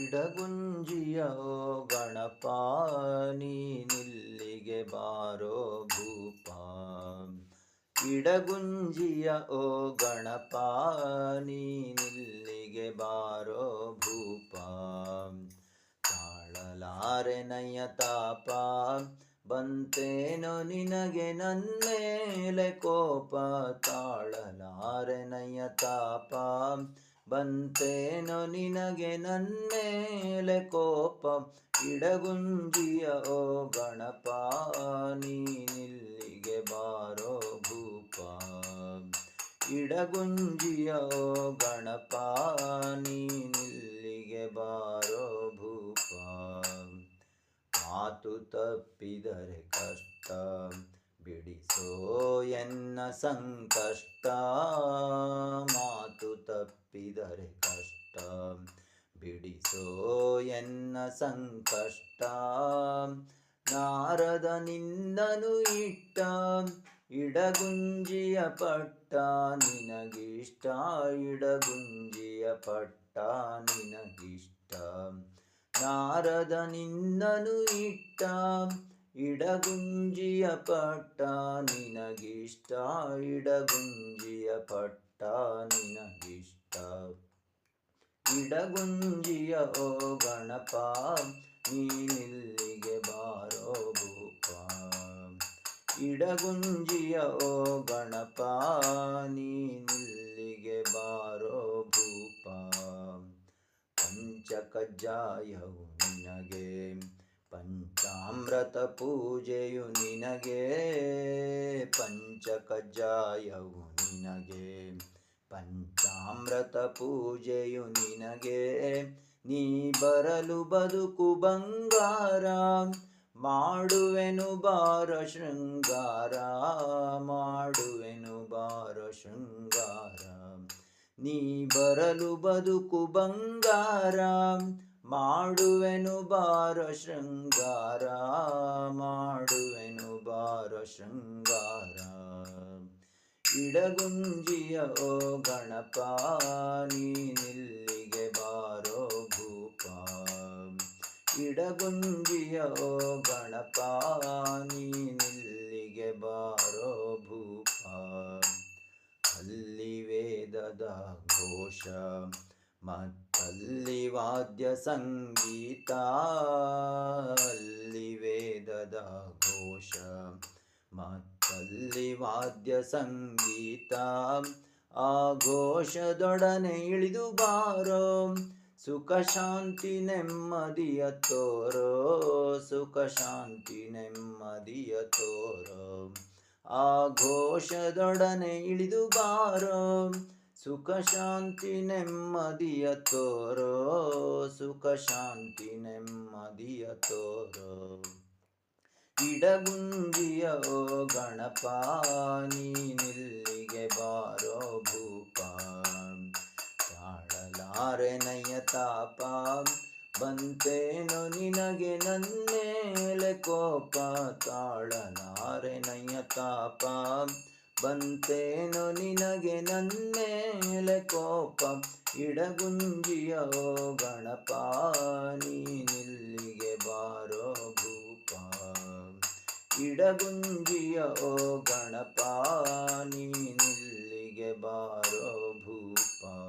ಇಡಗುಂಜಿಯ ಗಣಪ ನೀನಿಲ್ಲಿಗೆ ಬಾರೋ ಭೂಪ ಇಡಗುಂಜಿಯ ಓ ಗಣಪ ನೀನಿಲ್ಲಿಗೆ ಬಾರೋ ಭೂಪ. ತಾಳಲಾರೆನಯ್ಯ ತಾಪ, ಬಂತೇನೋ ನಿನಗೆ ನನ್ಮೇಲೆ ಕೋಪ. ತಾಳಲಾರೆ ನಯ ತಾಪ ಬಂತೇನೋ ನಿನಗೆ ನನ್ಮೇಲೆ ಕೋಪ. ಇಡಗುಂಜಿಯ ಓ ಗಣಪ, ನೀನಿಲ್ಲಿಗೆ ಬಾರೋ ಭೂಪ ಇಡಗುಂಜಿಯ ಓ ಗಣಪ, ನೀನಿಲ್ಲಿಗೆ ಬಾರೋ ಭೂಪ ಮಾತು ತಪ್ಪಿದರೆ ಕಷ್ಟ. ಬಿಡಿಸೋ ಎನ್ನ ಸಂಕಷ್ಟ? ಮಾತು ತಪ್ಪಿದರೆ ಕಷ್ಟ. ಬಿಡಿಸೋ ಎನ್ನ ಸಂಕಷ್ಟ? ನಾರದ ನಿಂದನು ಇಟ್ಟ, ಇಡಗುಂಜಿಯ ಪಟ್ಟ. ನಿನಗಿಷ್ಟ, ಇಡಗುಂಜಿಯ ಪಟ್ಟ ನಿನಗಿಷ್ಟ. ನಾರದ ನಿನ್ನನು ಇಟ್ಟ ಇಡಗುಂಜಿಯ ಪಟ್ಟ ನಿನಗಿಷ್ಟ, ಇಡಗುಂಜಿಯ ಪಟ್ಟ ನಿನಗಿಷ್ಟ. ಇಡಗುಂಜಿಯ ಓ ಗಣಪ ನೀನಿಲ್ಲಿಗೆ ಬಾರೋ ಭೂಪ ಇಡಗುಂಜಿಯ ಓ ಗಣಪ ನೀನಿಲ್ಲಿಗೆ ಬಾರೋ ಭೂಪ ಪಂಚಕಜ್ಜಾಯವು ನಿನಗೆ ಪಂಚಾಮೃತ ಪೂಜೆಯು ನಿನಗೆ, ಪಂಚಕಜ್ಜಾಯವು ನಿನಗೆ ಪಂಚಾಮೃತ ಪೂಜೆಯು ನಿನಗೆ, ನೀ ಬರಲು ಬದುಕು ಬಂಗಾರ, ಮಾಡುವೆನು ಬಾರ ಶೃಂಗಾರ, ಮಾಡುವೆನು ಬಾರ ಶೃಂಗಾರ. ನೀ ಬರಲು ಬದುಕು ಬಂಗಾರ ಮಾಡುವೆನು ಬಾರ ಶೃಂಗಾರ, ಮಾಡುವೆನು ಬಾರ ಶೃಂಗಾರ. ಇಡಗುಂಜಿಯ ಓ ಗಣಪ ನೀನಿಲ್ಲಿಗೆ ಬಾರೋ ಭೂಪ ಇಡಗುಂಜಿಯ ಓ ಗಣಪ ನೀನಿಲ್ಲಿಗೆ ಬಾರೋ ಭೂಪ ಅಲ್ಲಿ ವೇದದ ಘೋಷ ಮತ್ತಲ್ಲಿ ವಾದ್ಯ ಸಂಗೀತ ಅಲ್ಲಿ ವೇದದ ಘೋಷ, ಮತ್ತಲ್ಲಿ ವಾದ್ಯ ಸಂಗೀತ ಆ ಘೋಷದೊಡನೆ ಇಳಿದು ಬಾರೋ, ಸುಖ ಶಾಂತಿ ನೆಮ್ಮದಿಯ ತೋರೋ, ಸುಖ ಶಾಂತಿ ನೆಮ್ಮದಿಯ ತೋರೋ. ಆ ಘೋಷದೊಡನೆ ಇಳಿದು ಬಾರೋ ಸುಖ ಶಾಂತಿ ನೆಮ್ಮದಿಯ ತೋರೋ, ಸುಖ ಶಾಂತಿ ನೆಮ್ಮದಿಯ ತೋರೋ. ಇಡಗುಂಜಿಯ ಓ ಗಣಪ ನೀನಿಲ್ಲಿಗೆ ಬಾರೋ ಭೂಪ ತಾಳಲಾರೆನಯ್ಯ ತಾಪ, ಬಂತೇನೋ ನಿನಗೆ ನನ್ನೇಲೆ ಕೋಪ. ತಾಳಲಾರೆನಯ್ಯ ತಾಪ, ಬಂತೇನೋ ನಿನಗೆ ನನ್ಮೇಲೆ ಕೋಪ ಇಡಗುಂಜಿಯ ಗಣಪ ನೀನಿಲ್ಲಿಗೆ ಬಾರೋ ಭೂಪ ಇಡಗುಂಜಿಯ ಓ ಗಣಪ ನೀನಿಲ್ಲಿಗೆ ಬಾರೋ ಭೂಪ.